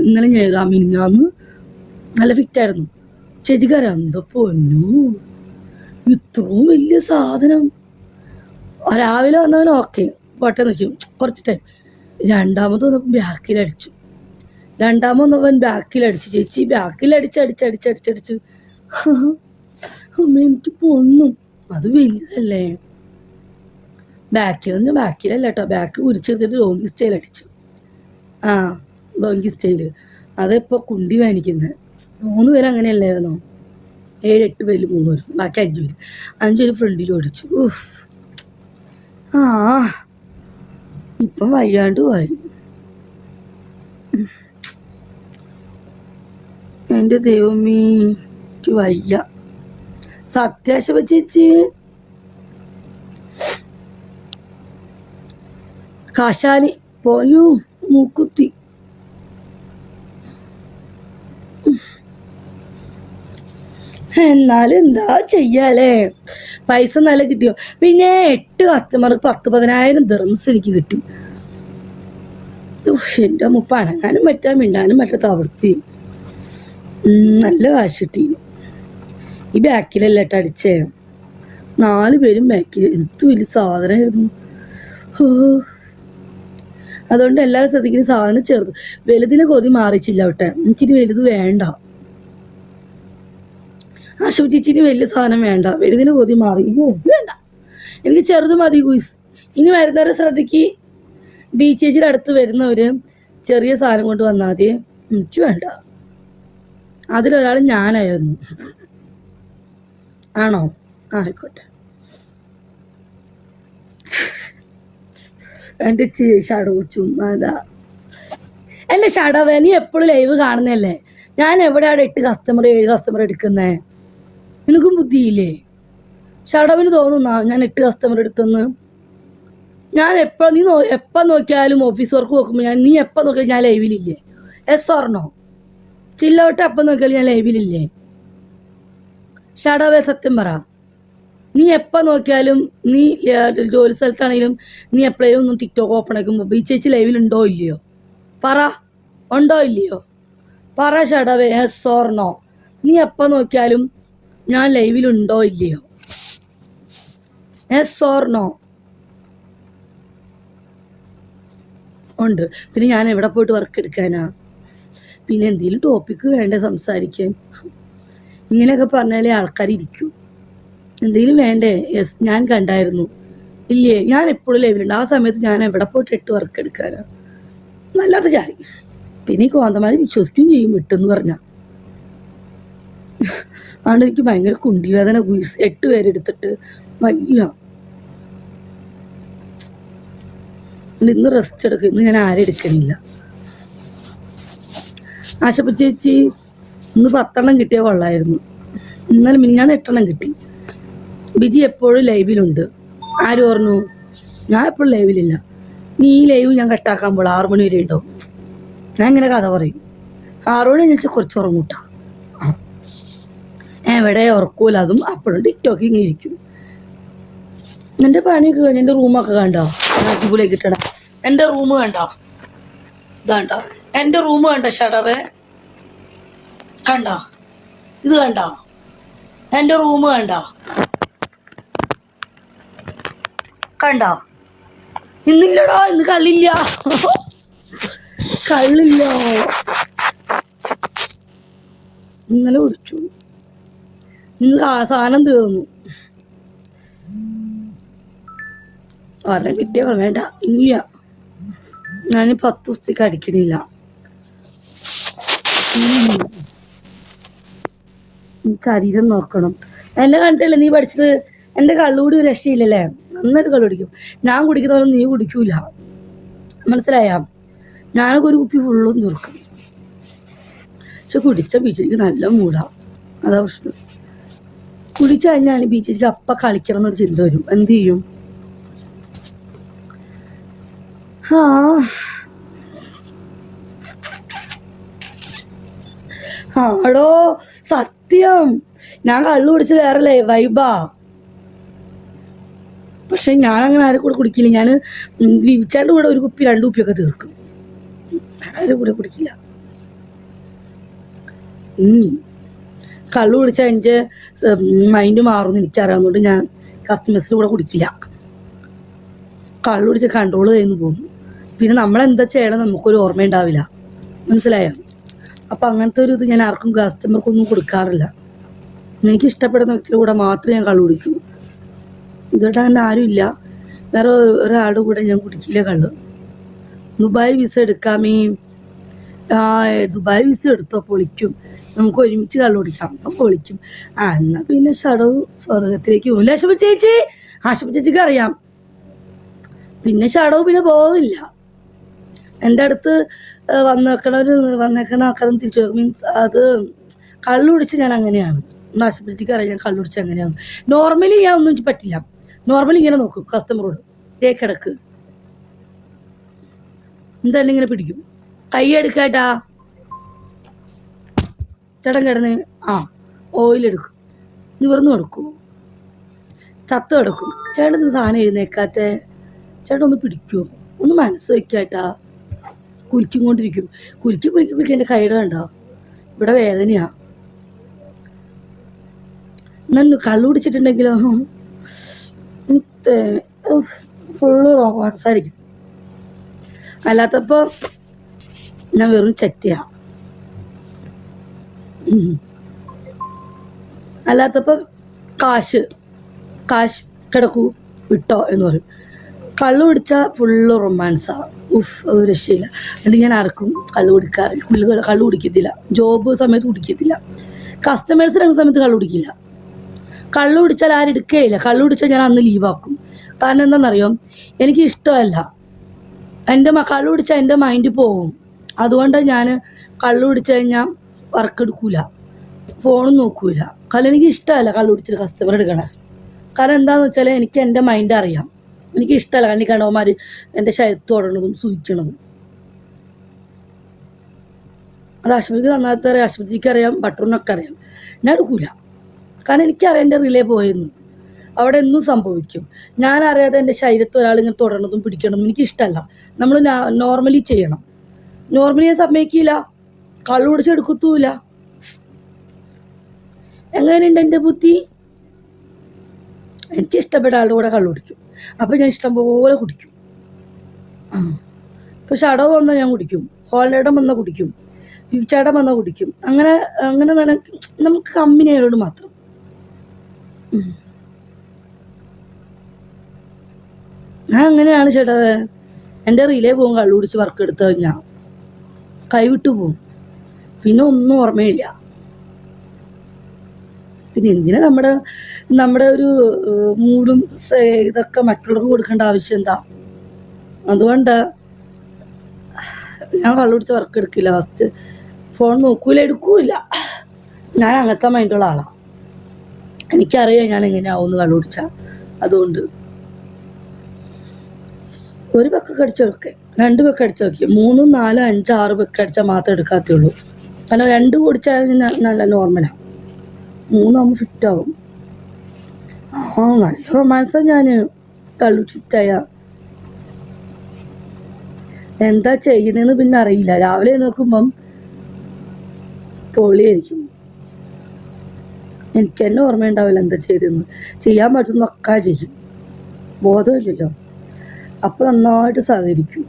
ഇന്നലെ ഞാൻ മിനിഞ്ഞാന്ന് നല്ല ഫിറ്റായിരുന്നു ചേച്ചിക്കാരാ എന്തോ പൊന്നു. ഇത്രയും വലിയ സാധനം. രാവിലെ വന്നവൻ ഓക്കെ പോട്ടെ വെച്ചു. കുറച്ച് ടൈം രണ്ടാമത് വന്നപ്പോൾ ബാക്കിലടിച്ചു രണ്ടാമത് വന്നവൻ ബാക്കിലടിച്ചു ചേച്ചി ബാക്കിലടിച്ച് അടിച്ച് അടിച്ച് അടിച്ചടിച്ച് അമ്മ എനിക്ക് പൊന്നു. അത് വലിയതല്ലേ ബാക്കിൽ നിന്ന് ബാക്കിലല്ല കേട്ടോ. ബാക്ക് കുരിച്ചെടുത്തിട്ട് ലോങ് സ്റ്റൈൽ അടിച്ചു. ആ. ലോങ്കി സ്റ്റൈൽ അതിപ്പോൾ കുണ്ടി വാങ്ങിക്കുന്നത് മൂന്ന് പേര് അങ്ങനെയല്ലായിരുന്നോ? ഏഴ് എട്ട് പേര് മൂന്ന് പേര്. ബാക്കി അഞ്ച് പേര് അഞ്ച് പേര് ഫ്രണ്ടിൽ ഓടിച്ചു. ആ. ഇപ്പം വയ്യാണ്ട് പോയി. എന്റെ ദൈവമേ വയ്യ. സത്യാശപ ചേച്ചി. കാശാലി പോയോ മൂക്കുത്തി. എന്നാലും എന്താ ചെയ്യാലേ? പൈസ നല്ല കിട്ടിയോ? പിന്നെ എട്ട് കസ്റ്റമർക്ക് പത്ത് പതിനായിരം ദിറംസ് എനിക്ക് കിട്ടി. എന്റെ മുപ്പ അനങ്ങാനും പറ്റാ മിണ്ടാനും പറ്റാത്ത അവസ്ഥയും. നല്ല കാശ് കിട്ടി. ഈ ബാക്കിലല്ല കേട്ടോ അടിച്ചേ? നാല് പേരും ബാക്കിൽ എന്ത് വലിയ സാധനമായിരുന്നു. ഓ അതുകൊണ്ട് എല്ലാവരും ശ്രദ്ധിക്കുന്ന സാധനം ചേർത്ത് വലുതിനെ കൊതി മാറിച്ചില്ല കേട്ടെ എനിക്കിനി വലുത് വേണ്ട. ആശുപ ചേച്ചിന് വലിയ സാധനം വേണ്ട. വലുതിന് കൊതി മാറി. വേണ്ട. എനിക്ക് ചെറുത് മതി കുയിസ് ഇനി വരുന്നവരെ ശ്രദ്ധിക്ക്. ബീച്ച് ചേച്ചിയുടെ അടുത്ത് വരുന്നവർ ചെറിയ സാധനം കൊണ്ട് വന്നാൽ മതി. എനിക്ക് വേണ്ട. അതിലൊരാൾ ഞാനായിരുന്നു. ആണോ? ആയിക്കോട്ടെ. എന്റെ ഷടവ് ചുമ്മാതാ അല്ല ഷടവ് നീ എപ്പോഴും ലൈവ് കാണുന്നല്ലേ ഞാൻ എവിടെയാണ് എട്ട് കസ്റ്റമർ ഏഴ് കസ്റ്റമർ എടുക്കുന്നേ? നിനക്കും ബുദ്ധിയില്ലേ? ഷടവിന് തോന്നുന്ന ഞാൻ എട്ട് കസ്റ്റമർ എടുത്തെന്ന്. ഞാൻ എപ്പോൾ നീ നോ എപ്പോൾ നോക്കിയാലും ഓഫീസ് വർക്ക് നോക്കുമ്പോൾ ഞാൻ നീ എപ്പോൾ നോക്കിയാലും ഞാൻ ലൈവിലില്ലേ എസ് ഓർണോ ചില്ലവട്ടെ എപ്പോൾ നോക്കിയാലും ഞാൻ ലൈവിലില്ലേ ഷടവേ സത്യം പറ. നീ എപ്പോൾ നോക്കിയാലും നീ ജോലി സ്ഥലത്താണെങ്കിലും നീ എപ്പോഴേലും ഒന്നും ടിക്ടോക്ക് ഓപ്പൺ ആക്കുമ്പോൾ ബി ചേച്ചി ലൈവിലുണ്ടോ ഇല്ലയോ? പറ. ഉണ്ടോ ഇല്ലയോ? പറ ഷടവേ എസ് ഓർണോ നീ എപ്പോൾ നോക്കിയാലും ഞാൻ ലൈവിലുണ്ടോ ഇല്ലയോ? എസ് ഓർ നോ ഉണ്ട്. പിന്നെ ഞാൻ എവിടെ പോയിട്ട് വർക്ക് എടുക്കാനാ? പിന്നെ എന്തെങ്കിലും ടോപ്പിക്ക് വേണ്ടേ സംസാരിക്കാൻ? ഇങ്ങനെയൊക്കെ പറഞ്ഞാലേ ആൾക്കാർ ഇരിക്കൂ. എന്തെങ്കിലും വേണ്ടേ? യെസ് ഞാൻ കണ്ടായിരുന്നു. ഇല്ലേ? ഞാൻ എപ്പോഴും ലൈവിലുണ്ട് ആ സമയത്ത് ഞാൻ എവിടെ പോയിട്ട് ഇട്ട് വർക്ക് എടുക്കാനാ? വല്ലാത്ത ചാരി. പിന്നെ ഈ കോന്തമാര് വിശ്വസിക്കുകയും ചെയ്യും വിട്ടെന്ന് പറഞ്ഞ. അതുകൊണ്ട് എനിക്ക് ഭയങ്കര കുണ്ടി വേദന ഗുയിസ് എട്ട് പേരെടുത്തിട്ട് വയ്യ. ഇന്ന് റെസ്റ്റ് എടുക്കും. ഇന്ന് ഞാൻ ആരും എടുക്കണില്ല. ആശപ്പ ചേച്ചി ഇന്ന് പത്തെണ്ണം കിട്ടിയ കൊള്ളായിരുന്നു. ഇന്നലെ മിനിഞ്ഞാന്ന് എട്ടെണ്ണം കിട്ടി. ബിജി എപ്പോഴും ലൈവിലുണ്ട്. ആര് പറഞ്ഞു? ഞാൻ എപ്പോഴും ലൈവിലില്ല. നീ ഈ ലൈവ് ഞാൻ കട്ടാക്കാൻ പോളാം ആറു മണി വരെ ഉണ്ടാവും. ഞാൻ ഇങ്ങനെ കഥ പറയും. ആറു മണി കഴിഞ്ഞാൽ കുറച്ച് ഉറങ്ങൂട്ടാ. എവിടെ ഉറക്കൂല. അതും അപ്പോഴും ടിക്ടോക്ക് ഇങ്ങനെ ഇരിക്കും. എന്റെ പണിയൊക്കെ കഴിഞ്ഞ എന്റെ റൂമൊക്കെ കണ്ടോ? അടിപൊളി കിട്ടണ എന്റെ റൂം കണ്ടോ? ഇതാണ്ടോ എന്റെ റൂം കണ്ടോ ഷട്ടറ് കണ്ടോ? ഇത് കണ്ടോ? എന്റെ റൂം കണ്ടോ? കണ്ടോ? ഇന്നില്ലടോ ഇന്ന് കള്ളില്ല. കള്ളില്ല. ഇന്നലെ കുടിച്ചു. സാധനം തീർന്നു. അത് കിട്ടിയ വേണ്ട ഇല്ല. ഞാൻ പത്ത് ദിവസത്തേക്ക് അടിക്കണില്ല. ശരീരം നോക്കണം. എന്നെ കണ്ടിട്ടില്ല നീ പഠിച്ചത്? എന്റെ കള്ളുകൂടി ഒരു രക്ഷയില്ലല്ലേ? നന്നായിട്ട് കള്ളു കുടിക്കും. ഞാൻ കുടിക്കുന്ന പോലെ നീ കുടിക്കൂല. മനസ്സിലായ? ഞാനൊക്കെ ഒരു കുപ്പി ഫുള്ളും തീർക്കും. പക്ഷെ കുടിച്ച ബീച്ചിലേക്ക് നല്ല മൂടാ. അതാ പ്രശ്നം. കുടിച്ചു കഴിഞ്ഞാൽ ബീച്ചിലേക്ക് അപ്പ കളിക്കണം എന്നൊരു ചിന്ത വരും. എന്ത് ചെയ്യും? ആ ആടോ സത്യം. ഞാൻ കള്ളു കുടിച്ച് വേറെ വൈബാ. പക്ഷെ ഞാൻ അങ്ങനെ ആരെ കൂടെ കുടിക്കില്ല. ഞാൻ വിവിച്ചാണ്ട് കൂടെ ഒരു കുപ്പി രണ്ട് കുപ്പിയൊക്കെ തീർക്കും. ആരും കൂടെ കുടിക്കില്ല. കള്ളു കുടിച്ചാൽ എന്റെ മൈൻഡ് മാറുമെന്ന് എനിക്കറിയാവുന്നതുകൊണ്ട് ഞാൻ കസ്റ്റമേഴ്സിന്റെ കൂടെ കുടിക്കില്ല. കള്ളു കുടിച്ച് കൺട്രോൾ ചെയ്യുന്നു പോകും പിന്നെ നമ്മളെന്താ ചെയ്യണം നമുക്കൊരു ഓർമ്മ ഉണ്ടാവില്ല മനസ്സിലായോ? അപ്പം അങ്ങനത്തെ ഒരു ഇത് ഞാൻ ആർക്കും കസ്റ്റമർക്കൊന്നും കൊടുക്കാറില്ല. എനിക്ക് ഇഷ്ടപ്പെടുന്ന വ്യക്തിയുടെ കൂടെ മാത്രമേ ഞാൻ കള്ളു കുടിക്കൂ. ഇതുകൊണ്ട് അങ്ങനെ ആരുമില്ല വേറെ ഒരാളുടെ കൂടെ ഞാൻ കുടിക്കില്ല കള്ള്. ദുബായ് വിസ എടുക്കാമേ ആ ദുബായ് വിസ എടുത്തോ പൊളിക്കും. നമുക്ക് ഒരുമിച്ച് കള്ളു കുടിക്കാം. അപ്പം പൊളിക്കും. ആ എന്നാ പിന്നെ ഷടവ് സ്വർഗത്തിലേക്ക് പോകും ലക്ഷ്മി ചേച്ചി? ആശുപ ചേച്ചിക്ക് അറിയാം. പിന്നെ ഷടവ് പിന്നെ പോവില്ല. എന്റെ അടുത്ത് വന്നേക്കണവർ വന്നേക്കുന്ന ആൾക്കാരും തിരിച്ചു മീൻസ് അത് കള്ളു കുടിച്ച് ഞാൻ അങ്ങനെയാണ്. ആശുപത്രിക്ക് അറിയാം ഞാൻ കള്ളു കുടിച്ച് അങ്ങനെയാണ്. നോർമലി ഞാൻ ഒന്നും പറ്റില്ല. നോർമലി ഇങ്ങനെ നോക്കും കസ്റ്റമറോട് ഏ കിടക്ക്. എന്തായാലും ഇങ്ങനെ പിടിക്കും. കൈ എടുക്കാട്ടാ ചേട്ടൻ കിടന്ന് ആ ഓയിലെടുക്കും നിവർന്നു കൊടുക്കും ചത്ത് കിടക്കും ചേട്ടൻ സാധനം എഴുന്നേക്കാത്ത ചേട്ടൻ ഒന്ന് പിടിക്കുമോ ഒന്ന് മനസ്സ് വെക്കാട്ടാ കുലിക്കും കൊണ്ടിരിക്കും കുലിക്കി കുലിക്കി കുലിക്കി എന്റെ കൈയുടെ കണ്ടോ ഇവിടെ വേദനയാ നന്നു കള്ളു കുടിച്ചിട്ടുണ്ടെങ്കിലോ ഫുള്ള് റോമാൻസ് ആയിരിക്കും അല്ലാത്തപ്പോ ഞാൻ വെറും ചെറ്റയാ. അല്ലാത്തപ്പോ കാശ് കാശ് കിടക്കൂ വിട്ടോ എന്ന് പറയും. കള്ളു കുടിച്ചാൽ ഫുള്ള് റൊമാൻസാ ഉഫ് ഒരു രക്ഷയില്ല. എന്നിട്ട് ഞാൻ ആർക്കും കള്ളു കുടിക്കാറില്ല. കള്ളു കുടിക്കത്തില്ല. ജോബ് സമയത്ത് കുടിക്കത്തില്ല. കസ്റ്റമേഴ്സ് രണ്ട് സമയത്ത് കള്ളു കുടിക്കില്ല. കള്ളു കുടിച്ചാൽ ആരും എടുക്കുകയില്ല കള്ളു കുടിച്ചാൽ ഞാൻ അന്ന് ലീവാക്കും കാരണം എന്താണെന്നറിയോ? എനിക്ക് ഇഷ്ടമല്ല എന്റെ കള്ളു കുടിച്ചാൽ എന്റെ മൈൻഡ് പോവും. അതുകൊണ്ട് ഞാൻ കള്ളു കുടിച്ചു കഴിഞ്ഞാൽ വർക്ക് എടുക്കൂല. ഫോണും നോക്കൂല. കാരണം എനിക്ക് ഇഷ്ടമല്ല കള്ളു കുടിച്ചിട്ട് കസ്റ്റമർ എടുക്കണം. കാരണം എന്താണെന്ന് വെച്ചാൽ എനിക്ക് എന്റെ മൈൻഡ് അറിയാം. എനിക്ക് ഇഷ്ടമല്ല കണ്ണി കണ്ടവന്മാർ എന്റെ ശരത്ത് ഓടണതും സൂചിക്കണതും അത് ആശുപത്രിക്ക് നന്നായിട്ട് ആശുപത്രിക്ക് അറിയാം ബട്ടറിനൊക്കെ അറിയാം. ഞാൻ എടുക്കൂല. കാരണം എനിക്കറിയാം എന്റെ റിലേ പോയെന്ന്. അവിടെ എന്നും സംഭവിക്കും. ഞാൻ അറിയാതെ എന്റെ ശരീരത്ത് ഒരാൾ ഇങ്ങനെ തുടരണതും പിടിക്കണതും എനിക്കിഷ്ടമല്ല. നമ്മൾ നോർമലി ചെയ്യണം. നോർമലി ഞാൻ സമ്മതിക്കില്ല. കള്ളു കുടിച്ചെടുക്കത്തൂല എങ്ങനെയുണ്ട് എന്റെ ബുദ്ധി? എനിക്ക് ഇഷ്ടപ്പെട്ട ആളുടെ കൂടെ കള്ളു കുടിക്കും. അപ്പം ഞാൻ ഇഷ്ടം പോലെ കുടിക്കും. ഇപ്പം ഷടവ് വന്നാൽ ഞാൻ കുടിക്കും. ഹോളിഡേടം വന്നാൽ കുടിക്കും. ചടം വന്നാൽ കുടിക്കും. അങ്ങനെ അങ്ങനെ നമുക്ക് കമ്പനി ആയതുകൊണ്ട് മാത്രം. ഞാൻ അങ്ങനെയാണ് ചേട്ടാ. എന്റെ റീലേ പോകും കള്ളു കുടിച്ച് വർക്ക് എടുത്തു കഴിഞ്ഞാൽ കൈവിട്ടു പോകും പിന്നെ ഒന്നും ഓർമ്മയില്ല. പിന്നെ എന്തിനാ നമ്മുടെ നമ്മുടെ ഒരു മൂടും ഇതൊക്കെ മറ്റുള്ളവർക്ക് കൊടുക്കേണ്ട ആവശ്യം എന്താ? അതുകൊണ്ട് ഞാൻ കള്ളു കുടിച്ച് വർക്ക് എടുക്കില്ല. ഫസ്റ്റ് ഫോൺ നോക്കൂല എടുക്കൂല ഞാൻ അങ്ങനത്തെ മൈൻഡുള്ള ആളാണ് എനിക്കറിയാം ഞാൻ എങ്ങനെയാവുമെന്ന് കള്ളു കുടിച്ചാൽ അതുകൊണ്ട് ഒരു ബക്ക കടിച്ചു നോക്കെ രണ്ട് ബക്ക അടിച്ചു നോക്കി മൂന്നും നാലും അഞ്ചും ആറ് ബക്ക അടിച്ചാൽ മാത്രമേ എടുക്കാത്തേ ഉള്ളൂ കാരണം രണ്ട് കുടിച്ചാൽ നല്ല നോർമലാണ് മൂന്നാകുമ്പോൾ ഫിറ്റാവും ആ നല്ല റൊമാൻസാണ് ഞാൻ തള്ളു ഫിറ്റായ എന്താ ചെയ്യുന്നതെന്ന് പിന്നെ അറിയില്ല. രാവിലെ നോക്കുമ്പം പൊളിയായിരിക്കും എനിക്ക് തന്നെ ഓർമ്മയുണ്ടാവില്ല എന്താ ചെയ്തതെന്ന് ചെയ്യാൻ പറ്റുന്നൊക്കെ ചെയ്യും. ബോധമില്ലല്ലോ. അപ്പം നന്നായിട്ട് സഹകരിക്കും.